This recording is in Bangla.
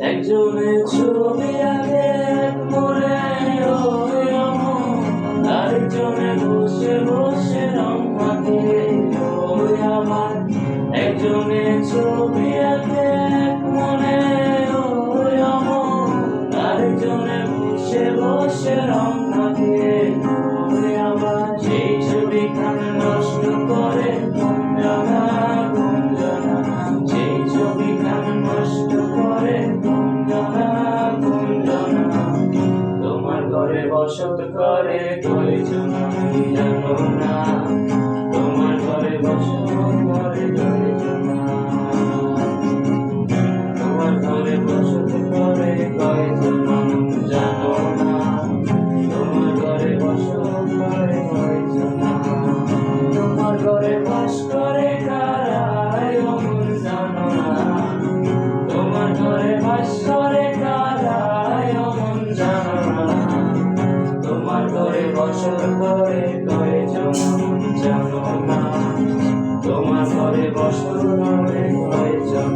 একজনের ছবি আগে, মনে আরেকজনে বসে বসে রং মাখে আমার। একজনের ছবি আগে মনে আরেকজনে বসে বসে রং মাখে আমার। সেই ছবি খান নষ্ট করে বসত করে কয়জন আমি জানো না। তোমার ঘরে বসত করে কয়জন তোমার ঘরে বসত করে কয়জন আমি জানো না। তোমার ঘরে বসত করে কয়জন তোমার ঘরে বাস করে অমন জানো না। তোমার ঘরে বাস নম্বরে কয়জন জানো না তোমার ঘরে বসন্তরে কয়জন?